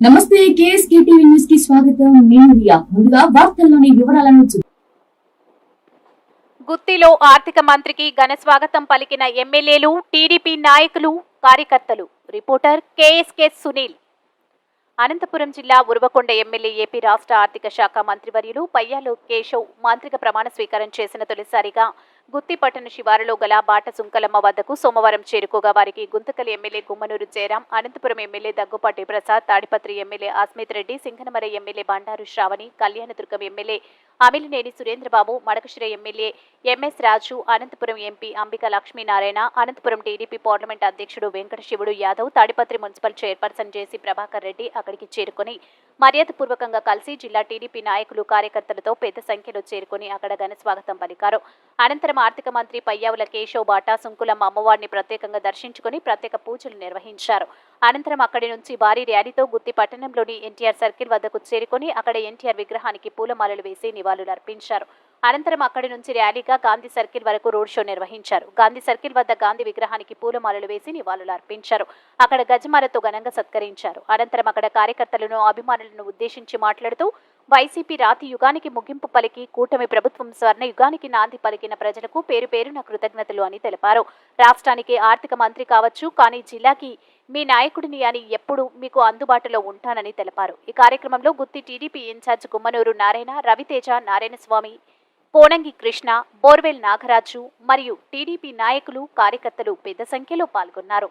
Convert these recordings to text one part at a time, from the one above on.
నమస్తే KSK TV న్యూస్కి స్వాగతం. నేను రియా. ముందుగా వార్తల్లోని వివరాలను చూ- గుత్తిలో ఆర్థిక మంత్రికి ఘన స్వాగతం పలికిన ఎమ్మెల్యేలు టీడీపీ నాయకులు కార్యకర్తలు. Reporter KSK Sunil. అనంతపురం జిల్లా ఉరవకొండ ఎమ్మెల్యే ఏపీ రాష్ట్ర ఆర్థిక శాఖ మంత్రివర్యులు పయ్యాలో కేశవ్ మాంత్రిక ప్రమాణ స్వీకారం చేసిన తొలిసారిగా గుత్తిపట్టణ శివారులో గల బాట సుంకలమ్మ వద్దకు సోమవారం చేరుకోగా వారికి Guntakal MLA Gummanuru Jayaram Anantapuram MLA Daggupati Prasad Tadipatri MLA Asmith Reddy Singanamala MLA Bandaru Sravani Kalyanadurgam MLA Amilineni Surendrababu Madakasira MLA MS Raju Anantapuram MP Ambika Lakshminarayana Anantapuram TDP parliament అధ్యక్షుడు Venkata Sivudu Yadav Tadipatri municipal chairperson JC Prabhakar Reddy అక్కడికి చేరుకుని మర్యాదపూర్వకంగా కలిసి జిల్లా TDP నాయకులు కార్యకర్తలతో పెద్ద సంఖ్యలో చేరుకుని అక్కడ ఘన స్వాగతం పలికారు. అనంతరం ఆర్థిక మంత్రి పయ్యావుల కేశవ్ బాటా సుంకులమ్మ అమ్మవారిని ప్రత్యేకంగా దర్శించుకుని ప్రత్యేక పూజలు నిర్వహించారు. అనంతరం అక్కడి నుంచి భారీ ర్యాలీతో గుత్తి పట్టణంలోని ఎన్టీఆర్ సర్కిల్ వద్దకు చేరుకుని అక్కడ ఎన్టీఆర్ విగ్రహానికి పూలమాలలు వేసి నివాళులు అర్పించారు. అనంతరం అక్కడి నుంచి ర్యాలీగా గాంధీ సర్కిల్ వరకు రోడ్ షో నిర్వహించారు. గాంధీ సర్కిల్ వద్ద గాంధీ విగ్రహానికి పూలమాలలు వేసి నివాళులు అర్పించారు. అక్కడ గజమాలతో ఘనంగా సత్కరించారు. అనంతరం అక్కడ కార్యకర్తలను అభిమానులను ఉద్దేశించి మాట్లాడుతూ వైసీపీ రాతి యుగానికి ముగింపు పలికి కూటమి ప్రభుత్వం స్వర్ణ యుగానికి నాంది పలికిన ప్రజలకు పేరు పేరున కృతజ్ఞతలు అని తెలిపారు. రాష్ట్రానికి ఆర్థిక మంత్రి కావచ్చు కానీ జిల్లాకి మీ నాయకుడిని అని ఎప్పుడు మీకు అందుబాటులో ఉంటానని తెలిపారు. ఈ కార్యక్రమంలో Gutti TDP incharge Gummanuru Narayana Raviteja Narayanaswamy Konangi Krishna borewell Nagaraju మరియు టీడీపీ నాయకులు కార్యకర్తలు పెద్ద సంఖ్యలో పాల్గొన్నారు.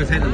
韭猜的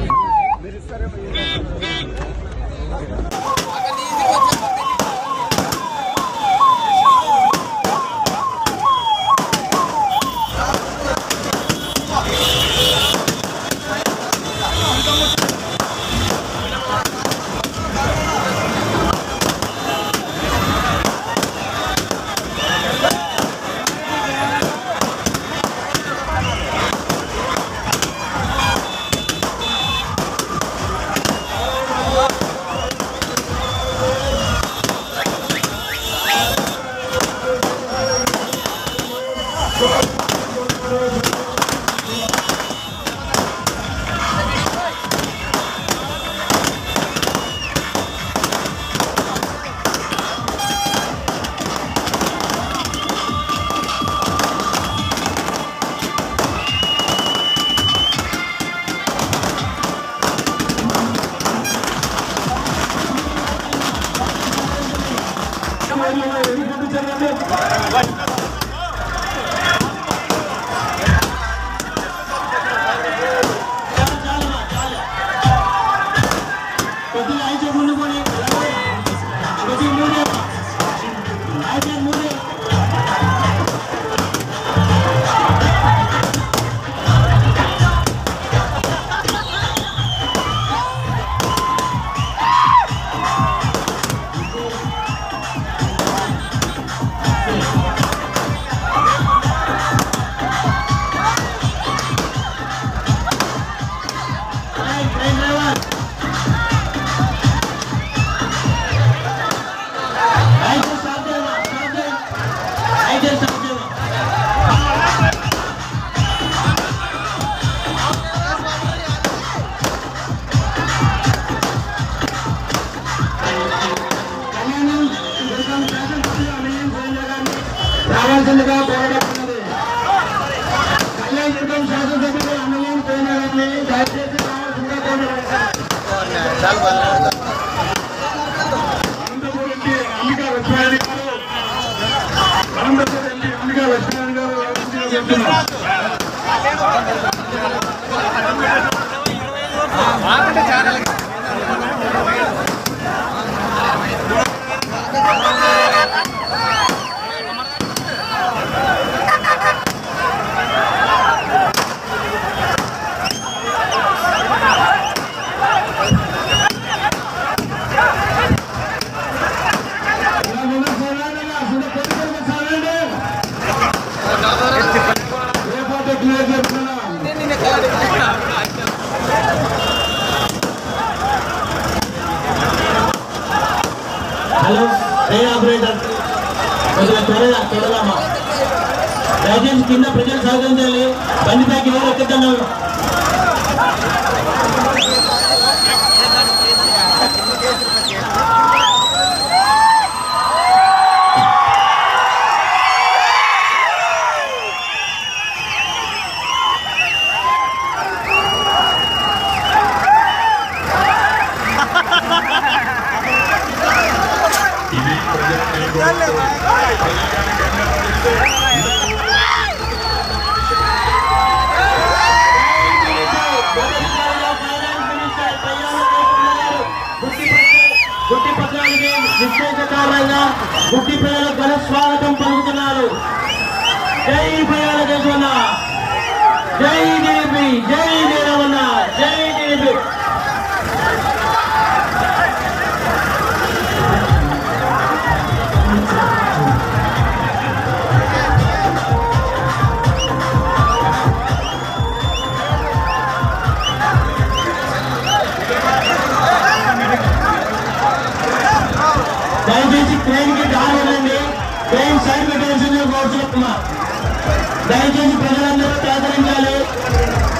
దయచేసి ప్రజలందరూ సహకరించాలి.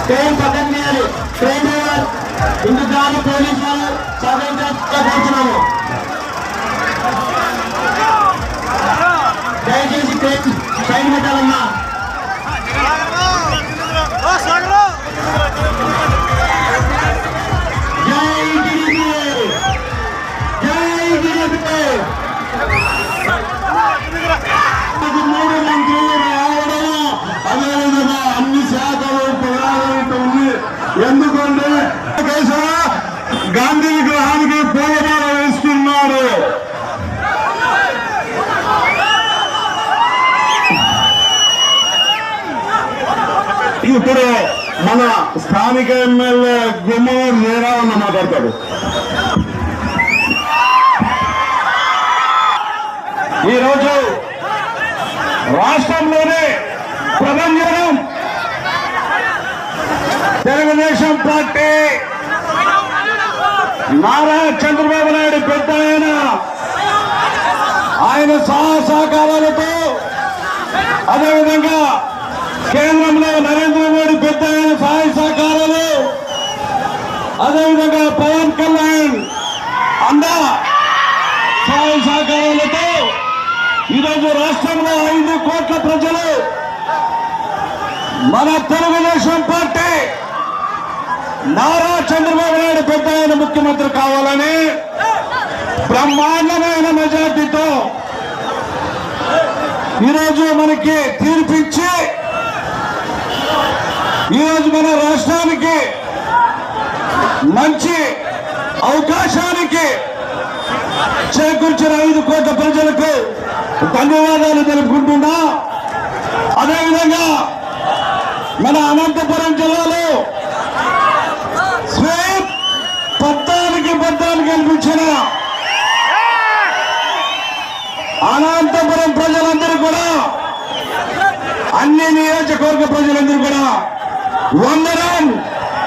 ట్రైన్ పక్కన తీయాలి ట్రైన్ డ్రైవర్ ఇందుకు గాని పోలీసు వాళ్ళు సహకరించాల్సిందిగా దయచేసి ట్రైన్ సైన్ పెట్టాలన్నా ఎందుకంటే కేశవ గాంధీ విగ్రహానికి పూలమాల వేస్తున్నారు. ఇప్పుడు మన స్థానిక ఎమ్మెల్యే గుమ్మూరు వీరావన్న మాట్లాడతాడు. ఈరోజు రాష్ట్రంలోనే ప్రపంచం తెలుగుదేశం పార్టీ. నారా చంద్రబాబు నాయుడు పెద్ద ఆయన. ఆయన సహసహకారాలతో అదేవిధంగా కేంద్రంలో నరేంద్ర మోడీ పెద్ద ఆయన సహాయ సహకారాలు అదేవిధంగా పవన్ కళ్యాణ్ అందా సహాయ సహకారాలతో ఈరోజు రాష్ట్రంలో ఐదు కోట్ల ప్రజలు మన తెలుగుదేశం పార్టీ నారా చంద్రబాబు నాయుడు పెద్ద ఆయన ముఖ్యమంత్రి కావాలని బ్రహ్మాండమైన మెజార్టీతో ఈరోజు మనకి తీర్పిచ్చి ఈరోజు మన రాష్ట్రానికి మంచి అవకాశానికి చేకూర్చిన ఐదు కోట్ల ప్రజలకు ధన్యవాదాలు తెలుపుకుంటున్నా. అదేవిధంగా మన అనంతపురం జిల్లాలో పద్నాలుగు కల్పించిన అనంతపురం ప్రజలందరూ కూడా అన్ని నియోజకవర్గ ప్రజలందరూ కూడా వందనం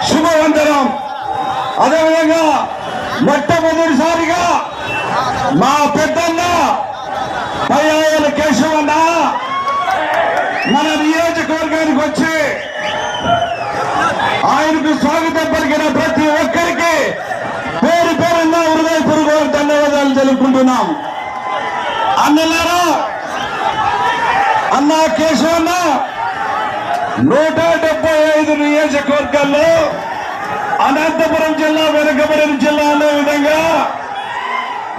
శుభవందనం. అదేవిధంగా మొట్టమొదటిసారిగా మా పెద్దన్న పయ్యాయల కేశవన్న మన నియోజకవర్గానికి వచ్చి ఆయనకు స్వాగతం పలికిన ప్రతి ఒక్కరి పేరు పేరున్న హృదయపూర్వక అన్నలారా అన్నా కేశవన్న నూట డెబ్బై ఐదు నియోజకవర్గాల్లో అనంతపురం జిల్లా వెనుకబడిన జిల్లా అనే విధంగా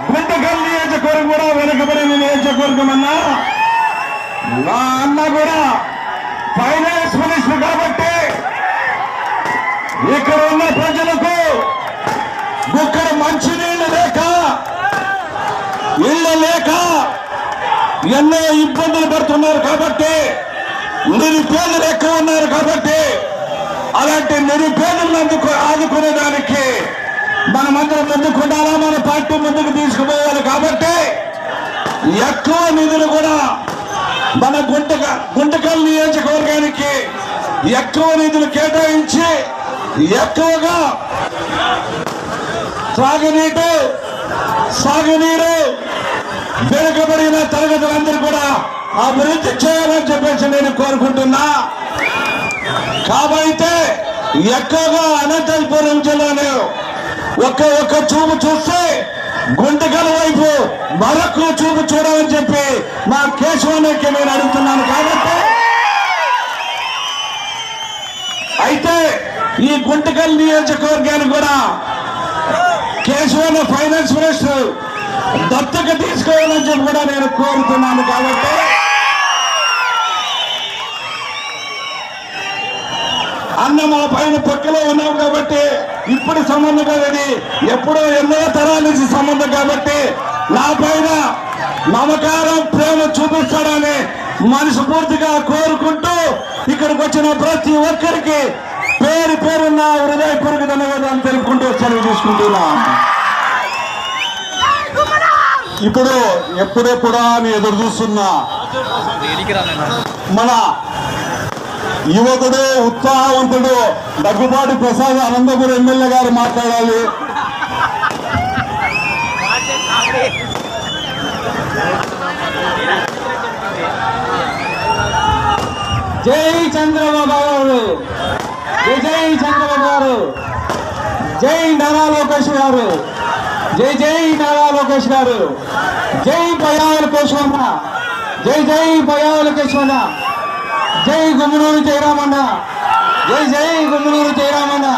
గుంటకల్ నియోజకవర్గం కూడా వెనుకబడిన నియోజకవర్గం అన్నా. నా అన్న కూడా ఫైనాన్స్ మినిస్టర్ కాబట్టి ఇక్కడ ఉన్న ప్రజలు ఎన్నో ఇబ్బందులు పడుతున్నారు కాబట్టి నిరుపేదలు ఎక్కువ ఉన్నారు కాబట్టి అలాంటి నిరుపేదలను అందుకు ఆదుకునేదానికి మనమందరం ముందుకుండాలా మన పార్టీ ముందుకు తీసుకుపోవాలి కాబట్టి ఎక్కువ నిధులు కూడా మన గుంటక గుంటకల్ నియోజకవర్గానికి ఎక్కువ నిధులు కేటాయించి ఎక్కువగా సాగునీటు సాగునీరు వెనుకబడిన తరగతులందరూ కూడా అభివృద్ధి చేయాలని చెప్పేసి నేను కోరుకుంటున్నా. కాబట్టి ఎక్కువగా అనంతపురం జిల్లాలో ఒక్క ఒక్క చూపు చూస్తే గుంటకల వైపు మరొక చూపు చూడాలని చెప్పి మా కేశవానికి నేను అడుగుతున్నాను. కాబట్టి అయితే ఈ గుంటకల్ నియోజకవర్గానికి కూడా కేశవన ఫైనాన్స్ మినిస్టర్ దత్తక తీసుకోవాలని చెప్పి కూడా నేను కోరుతున్నాను కాబట్టి. అన్న మా పైన పక్కలో ఉన్నాం కాబట్టి ఇప్పుడు సంబంధం కాదు ఎప్పుడో ఎన్నో తరాల నుంచి సంబంధం కాబట్టి నా పైన మమకారం ప్రేమ చూపిస్తాడని మనస్ఫూర్తిగా కోరుకుంటూ ఇక్కడికి వచ్చిన ప్రతి ఒక్కరికి పేరు పేరున్న హృదయపూర్వక ధన్యవాదాలు తెలుపుకుంటూ సెలవు తీసుకుంటున్నా. ఇప్పుడు ఎప్పుడెప్పుడా అని ఎదురు చూస్తున్నా. మన యువకుడు ఉత్సాహవంతుడు దగ్గుబాటి ప్రసాద్ అనంతపురం ఎమ్మెల్యే గారు మాట్లాడాలి. జై చంద్రబాబు గారు. జై జై చంద్రబాబు గారు. జై నారా లోకేష్ గారు. జై జై నారా లోకేష్ గారు. జై పయావుల కేశవన్న జై జై పయావుల కేశవన్న జై గుమ్మనూరు జయరామన్న. జై జై గుమ్మనూరు జయరామన్న.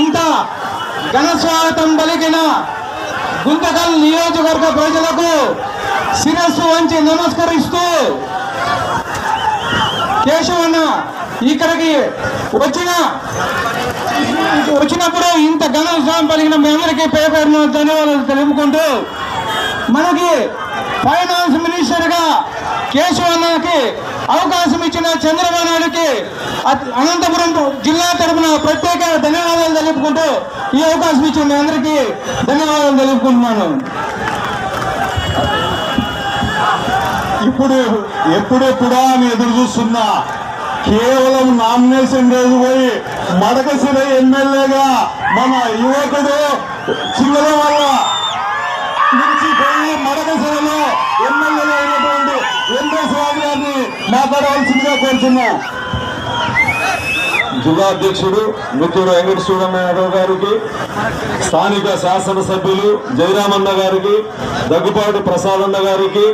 ఇంత ఘన స్వాగతం పలికిన గుంతకల్ నియోజకవర్గ ప్రజలకు శిరస్సు వంచి నమస్కరిస్తూ కేశవన్న ఇక్కడికి వచ్చిన వచ్చినప్పుడు ఇంత ఘన ఉత్సాహం పలిగిన మీ అందరికీ పేపర్ ధన్యవాదాలు తెలుపుకుంటూ మనకి ఫైనాన్స్ మినిస్టర్గా కేశవన్నకి అవకాశం ఇచ్చిన చంద్రబాబు నాయుడుకి అనంతపురం జిల్లా తరపున ప్రత్యేక ధన్యవాదాలు తెలుపుకుంటూ ఈ అవకాశం ఇచ్చిన మీ అందరికీ ధన్యవాదాలు తెలుపుకుంటున్నాను. ఇప్పుడు ఎప్పుడెప్పుడా అని ఎదురు చూస్తున్నా కేవలం నామినేషన్ రోజు పోయి మడకసిర ఎమ్మెల్యేగా మన యువకుడు చిల్లల వల్ల పోయి మడకసిరలో ఎమ్మెల్యేగా అయినటువంటి వెంకటేశ్వర రాజు గారిని మాట్లాడవలసిందిగా కోరుతున్నా. జిల్లా అధ్యక్షుడు మిత్రుడు వెంకట సూరమేశ్వరరావు గారికి స్థానిక శాసనసభ్యులు జయరామన్న గారికి దగ్గుపాటి ప్రసాదన్న గారికి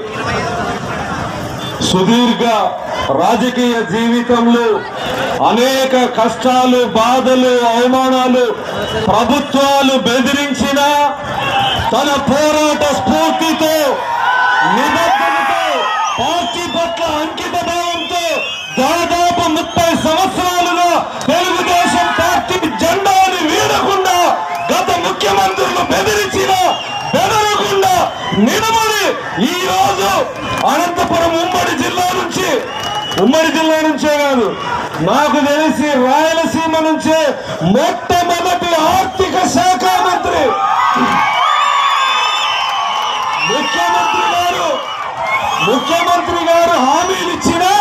సుదీర్ఘ రాజకీయ జీవితంలో అనేక కష్టాలు బాధలు అవమానాలు ప్రభుత్వాలు బెదిరించిన తన పోరాట స్ఫూర్తితో నిబద్ధతతో పార్టీ పట్ల అంకిత భావంతో దాదాపు ముప్పై సంవత్సరాలుగా తెలుగుదేశం పార్టీ జెండాని వీడకుండా గత ముఖ్యమంత్రులు బెదిరించిన బెదరకుండా నిలబడి ఈ రోజు అనంతపురం ఉమ్మడి జిల్లా నుంచి ఉమ్మడి జిల్లా నుంచే కాదు నాకు తెలిసి రాయలసీమ నుంచే మొట్టమొదటి ఆర్థిక శాఖ మంత్రి. ముఖ్యమంత్రి గారు ముఖ్యమంత్రి గారు హామీలు ఇచ్చినా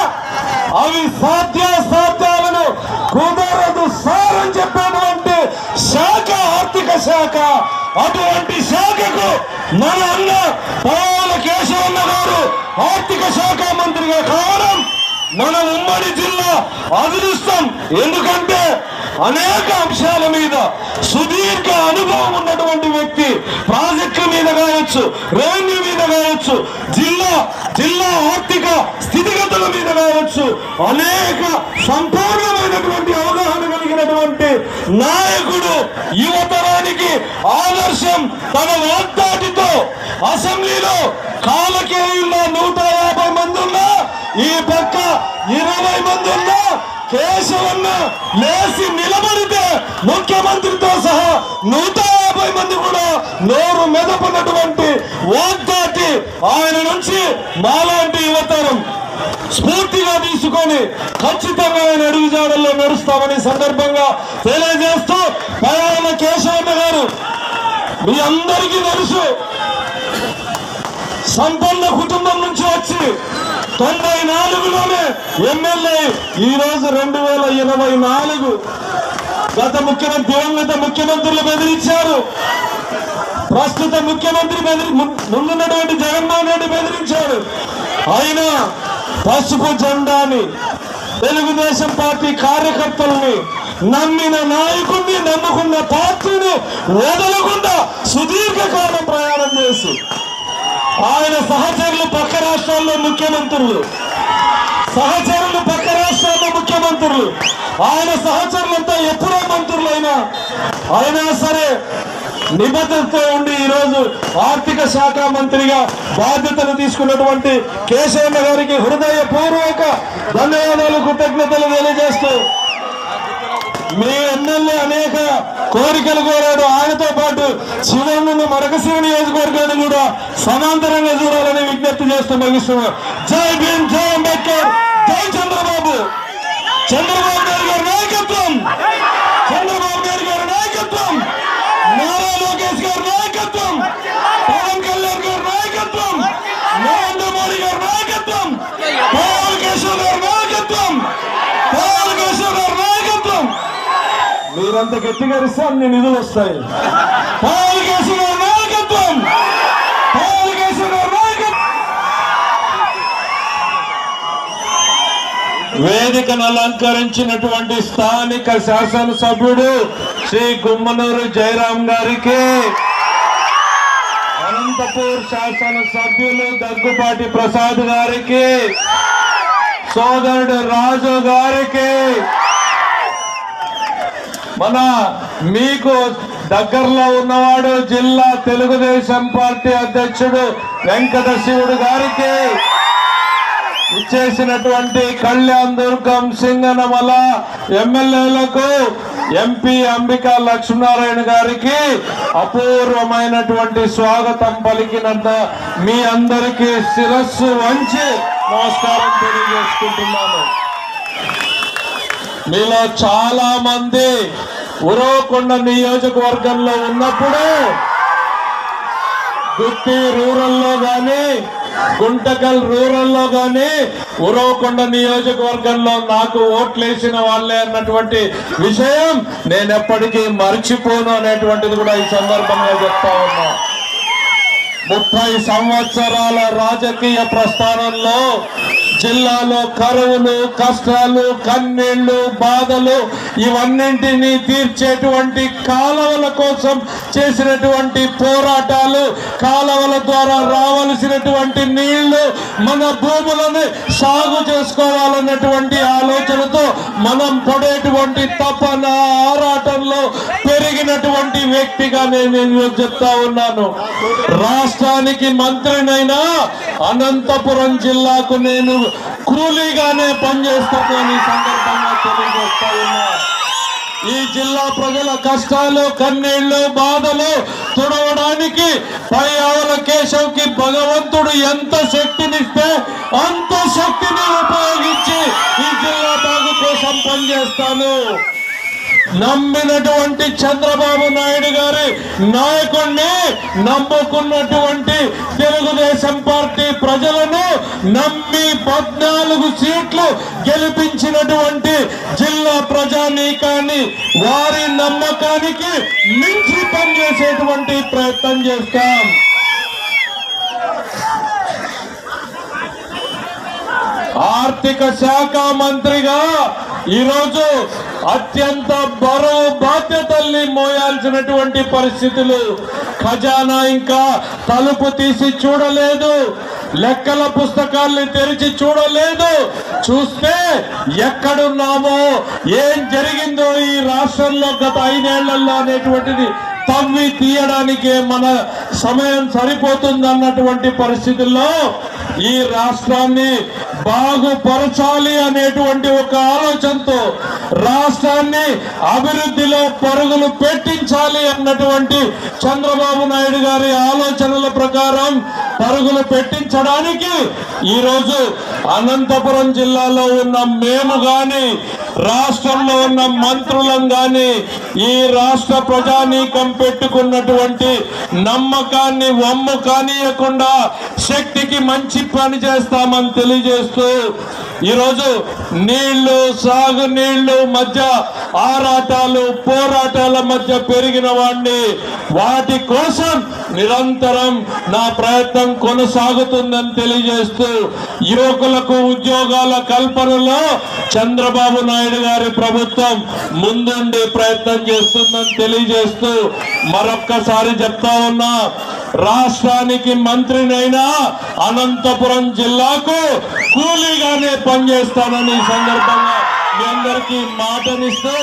అవి సాధ్యాసాధ్యాలను కుదరదు సార్ అని చెప్పేటువంటి శాఖ ఆర్థిక శాఖ. అటువంటి శాఖకు మన అన్న పవాల కేశవన్న గారు ఆర్థిక శాఖ మంత్రిగా కావడం మన ఉమ్మడి జిల్లా అదృష్టం ఎందుకంటే అనేక అంశాల మీద సుదీర్ఘ అనుభవం ఉన్నటువంటి వ్యక్తి ప్రాజెక్టుల మీద కావచ్చు రెవెన్యూ మీద కావచ్చు జిల్లా జిల్లా ఆర్థిక స్థితిగతుల మీద కావచ్చు అనేక సంపూర్ణమైనటువంటి అవగాహన కలిగినటువంటి నాయకుడు యువతరానికి ఆదర్శం తన వాగ్దాటితో అసెంబ్లీలో కాలకేయుల్లో నూట యాభై మంది ఉన్నా ఈ పక్క ఇరవై మంది ఉన్నా కేశవన్న లేచి నిలబడితే ముఖ్యమంత్రితో సహా నూట యాభై మంది కూడా నోరు మెదపనటువంటి వాగ్దాటి ఆయన నుంచి మాలాంటి యువతరం స్ఫూర్తిగా తీసుకొని ఖచ్చితంగా ఆయన అడుగుజాడల్లో నడుస్తామని సందర్భంగా తెలియజేస్తూ పయాన కేశవన్న గారు మీ అందరికీ తెలుసు సంపన్న కుటుంబం నుంచి వచ్చి తొంభై నాలుగులోనే ఎమ్మెల్యే ఈ రోజు రెండు వేల ఇరవై నాలుగు. గత ముఖ్యమంత్రి దివంగత ముఖ్యమంత్రులు బెదిరించారు. ప్రస్తుత ముఖ్యమంత్రి బెదిరి ముందున్నటువంటి జగన్మోహన్ రెడ్డి బెదిరించారు. అయినా పసుపు జెండాని తెలుగుదేశం పార్టీ కార్యకర్తల్ని నమ్మిన నాయకుడిని నమ్ముకున్న పార్టీని వదలకుండా సుదీర్ఘకాలం ప్రయాణం చేసి ఆయన సహచరులు పక్క రాష్ట్రాల్లో ముఖ్యమంత్రులు. సహచరులు పక్క రాష్ట్రాల్లో ముఖ్యమంత్రులు. ఆయన సహచరులంతా ఎప్పుడో మంత్రులైనా. అయినా సరే నిబద్ధతతో ఉండి ఈరోజు ఆర్థిక శాఖ మంత్రిగా బాధ్యతలు తీసుకున్నటువంటి కేశవన్న గారికి హృదయపూర్వక ధన్యవాదాలు కృతజ్ఞతలు తెలియజేస్తూ మీ ఎమ్మెల్యే అనేక కోరికలు కోరాడు. ఆయనతో పాటు శివన్ను మరొక శివ నియోజకవర్గాన్ని కూడా సమాంతరంగా చూడాలని విజ్ఞప్తి చేస్తూ ముగిస్తున్నాం. జై భీమ్ జై అంబేద్కర్ జై చంద్రబాబు. చంద్రబాబు నాయుడు గారి నాయకత్వం చంద్రబాబు నాయుడు గారి నాయకత్వం నారా లోకేష్ గారి నాయకత్వం పవన్ కళ్యాణ్ గారి నాయకత్వం నరేంద్ర మోడీ గారి నాయకత్వం పవన్ కేశవ్ గారి నాయకత్వం పవన్ కేశవ్ గారి నాయకత్వం మీరంత గట్టిగా ఇస్తే అన్ని నిధులు వస్తాయి. నాయకత్వం! వేదికను అలంకరించినటువంటి స్థానిక శాసనసభ్యుడు శ్రీ గుమ్మనూరు జయరాం గారికి అనంతపూర్ శాసన సభ్యులు దగ్గుపాటి ప్రసాద్ గారికి సోదరుడు రాజు గారికి మన మీకు దగ్గరలో ఉన్నవాడు జిల్లా తెలుగుదేశం పార్టీ అధ్యక్షుడు వెంకట శివుడు గారికి ఇచ్చేసినటువంటి కళ్యాణ్ దుర్గం సింగనమల ఎమ్మెల్యేలకు ఎంపీ అంబికా లక్ష్మీనారాయణ గారికి అపూర్వమైనటువంటి స్వాగతం పలికినంత మీ అందరికీ శిరస్సు వంచి నమస్కారం తెలియజేసుకుంటున్నాను. మీలో చాలా మంది ఉరవకొండ నియోజకవర్గంలో ఉన్నప్పుడు గుత్తి రూరల్లో కానీ గుంటకల్ రూరల్లో కానీ ఉరవకొండ నియోజకవర్గంలో నాకు ఓట్లేసిన వాళ్ళే అన్నటువంటి విషయం నేను ఎప్పటికీ మర్చిపోను అనేటువంటిది కూడా ఈ సందర్భంగా చెప్తా ఉన్నా. ముప్పై సంవత్సరాల రాజకీయ ప్రస్థానంలో జిల్లాలో కరువులు కష్టాలు కన్నీళ్ళు బాధలు ఇవన్నింటినీ తీర్చేటువంటి కాలవల కోసం చేసినటువంటి పోరాటాలు కాలవల ద్వారా రావలసినటువంటి నీళ్ళు మన భూములను సాగు చేసుకోవాలన్నటువంటి ఆలోచనతో మనం పడేటువంటి తపన ఆరాటంలో పెరిగినటువంటి వ్యక్తిగా నేను చెప్తా ఉన్నాను. రాష్ట్రానికి మంత్రినైనా అనంతపురం జిల్లాకు నేను కూలీగానే పనిచేస్తానని ఈ సందర్భంగా తెలియజేస్తా ఉన్నా. ఈ జిల్లా ప్రజల కష్టాలు కన్నీళ్ళు బాధలు తుడవడానికి పై ఆవుల కేశవ్కి భగవంతుడు ఎంత శక్తినిస్తే అంత శక్తిని ఉపయోగించి ఈ జిల్లా బాగు కోసం పనిచేస్తాను. నమ్మినటువంటి చంద్రబాబు నాయుడు గారి నాయకుడిని నమ్ముకున్నటువంటి తెలుగుదేశం పార్టీ ప్రజలను నమ్మి పద్నాలుగు సీట్లు గెలిపించినటువంటి జిల్లా ప్రజానీకాన్ని వారి నమ్మకానికి మించి పనిచేసేటువంటి ప్రయత్నం చేస్తాం. ఆర్థిక శాఖ మంత్రిగా ఈరోజు అత్యంత బరువు బాధ్యతల్ని మోయాల్సినటువంటి పరిస్థితులు. ఖజానా ఇంకా తలుపు తీసి చూడలేదు. లెక్కల పుస్తకాల్ని తెరిచి చూడలేదు. చూస్తే ఎక్కడున్నామో ఏం జరిగిందో ఈ రాష్ట్రంలో గత ఐదేళ్ళలో అనేటువంటిది తవ్వి తీయడానికే మన సమయం సరిపోతుంది అన్నటువంటి పరిస్థితుల్లో ఈ రాష్ట్రాన్ని బాగుపరచాలి అనేటువంటి ఒక ఆలోచనతో రాష్ట్రాన్ని అభివృద్ధిలో పరుగులు పెట్టించాలి అన్నటువంటి చంద్రబాబు నాయుడు గారి ఆలోచనల ప్రకారం పరుగులు పెట్టించడానికి ఈరోజు అనంతపురం జిల్లాలో ఉన్న మేము కానీ రాష్ట్రంలో ఉన్న మంత్రులం కానీ ఈ రాష్ట్ర ప్రజానీకం పెట్టుకున్నటువంటి నమ్మకాన్ని వమ్ము కానియకుండా శక్తికి మంచి పని చేస్తామని తెలియజేస్తూ ఈరోజు నీళ్ళు సాగునీళ్ళు మధ్య ఆరాటాలు పోరాటాల మధ్య పెరిగిన వాడిని వాటి కోసం నిరంతరం నా ప్రయత్నం కొనసాగుతుందని తెలియజేస్తూ యువకులకు ఉద్యోగాల కల్పనలో చంద్రబాబు నాయుడు గారి ప్రభుత్వం ముందుండి ప్రయత్నం చేస్తుందని తెలియజేస్తూ మరొక్కసారి చెప్తా ఉన్నా రాష్ట్రానికి మంత్రినైనా అనంతపురం జిల్లాకు కూలీగానే పనిచేస్తానని ఈ సందర్భంగా మీ అందరికీ మాటనిస్తూ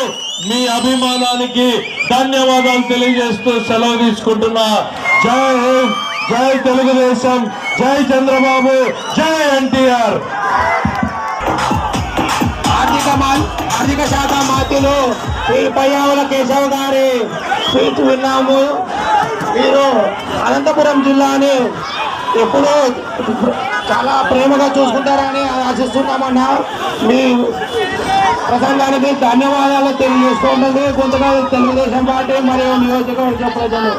మీ అభిమానానికి ధన్యవాదాలు తెలియజేస్తూ సెలవు తీసుకుంటున్నా. జై హింద్ జై తెలుగుదేశం జై చంద్రబాబు జై ఎన్టీఆర్. ఆర్థిక శాఖ మంత్రులు శ్రీ పయ్యావుల కేశవ్ గారి స్పీచ్ విన్నాము. మీరు అనంతపురం జిల్లాని ఎప్పుడూ చాలా ప్రేమగా చూసుకుంటారని ఆశిస్తున్నామన్నా మీ ప్రసంగానికి ధన్యవాదాలు తెలియజేసుకుంటుంది. కొంతగా తెలుగుదేశం పార్టీ మరియు నియోజకవర్గ ప్రజలు.